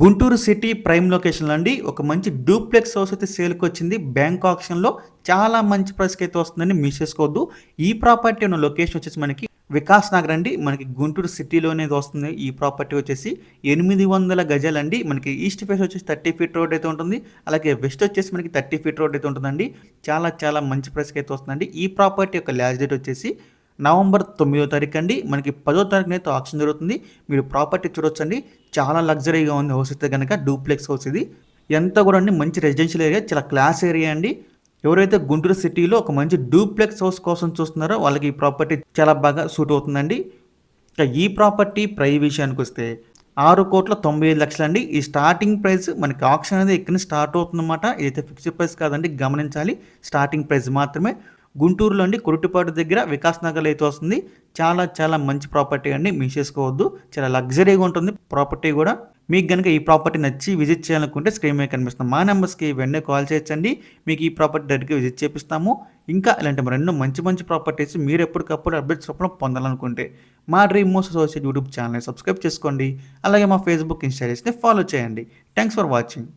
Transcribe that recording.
Guntur city prime లొకేషన్లో అండి. ఒక మంచి డూప్లెక్స్ హౌస్ అయితే సేల్కి వచ్చింది బ్యాంక్ ఆప్షన్లో చాలా మంచి ప్రైస్కి అయితే వస్తుందని మిస్ చేసుకోవద్దు. ఈ ప్రాపర్టీ ఉన్న లొకేషన్ వచ్చేసి మనకి వికాస్ నగర్ అండి. మనకి గుంటూరు సిటీలోనే వస్తుంది. ఈ ప్రాపర్టీ వచ్చేసి ఎనిమిది వందల గజాలండి మనకి ఈస్ట్ ఫేస్ వచ్చేసి థర్టీ ఫీట్ రోడ్ అయితే ఉంటుంది. అలాగే వెస్ట్ వచ్చేసి మనకి థర్టీ ఫీట్ రోడ్ అయితే ఉంటుందండి. చాలా చాలా మంచి ప్రైస్కి అయితే వస్తుందండి. ఈ ప్రాపర్టీ యొక్క ల్యాజ్ డేట్ వచ్చేసి నవంబర్ తొమ్మిదో తారీఖు అండి. మనకి పదో తారీఖున అయితే ఆప్షన్ జరుగుతుంది. మీరు ప్రాపర్టీ చూడొచ్చండి. చాలా లగ్జరీగా ఉంది హౌస్ అయితే కనుక డూప్లెక్స్ హౌస్ ఇది. ఎంత కూడా అండి మంచి రెసిడెన్షియల్ ఏరియా చాలా క్లాస్ ఏరియా అండి. ఎవరైతే గుంటూరు సిటీలో ఒక మంచి డూప్లెక్స్ హౌస్ కోసం చూస్తున్నారో వాళ్ళకి ఈ ప్రాపర్టీ చాలా బాగా సూట్ అవుతుందండి. ఇక ఈ ప్రాపర్టీ ప్రై విషయానికి వస్తే ఆరు కోట్ల తొంభై ఐదు లక్షలు అండి. ఈ స్టార్టింగ్ ప్రైస్ మనకి ఆప్షన్ అనేది ఇక్కడ స్టార్ట్ అవుతుందన్నమాట. ఇదైతే ఫిక్స్డ్ ప్రైస్ కాదండి గమనించాలి. స్టార్టింగ్ ప్రైస్ మాత్రమే. గుంటూరులో అండి కురుటిపాటు దగ్గర వికాస్ నగర్ అయితే వస్తుంది. చాలా చాలా మంచి ప్రాపర్టీ అండి మిస్ చేసుకోవద్దు. చాలా లగ్జరీగా ఉంటుంది ప్రాపర్టీ కూడా. మీకు కనుక ఈ ప్రాపర్టీ నచ్చి విజిట్ చేయాలనుకుంటే స్క్రీన్ మీద కనిపిస్తుంది మా నెంబర్స్కి వెంటనే కాల్ చేయొచ్చండి. మీకు ఈ ప్రాపర్టీ డైరెక్ట్గా విజిట్ చేపిస్తాము. ఇంకా ఇలాంటి మరెన్నో మంచి మంచి ప్రాపర్టీస్ మీరు ఎప్పటికప్పుడు అప్డేట్స్ రూపంలో పొందాలనుకుంటే మా డ్రీమ్ మోస్ట్ అసోసియేట్ యూట్యూబ్ ఛానల్ని సబ్స్క్రైబ్ చేసుకోండి. అలాగే మా ఫేస్బుక్ ఇన్స్టాగ్రామ్స్ని ఫాలో చేయండి. Thanks for watching.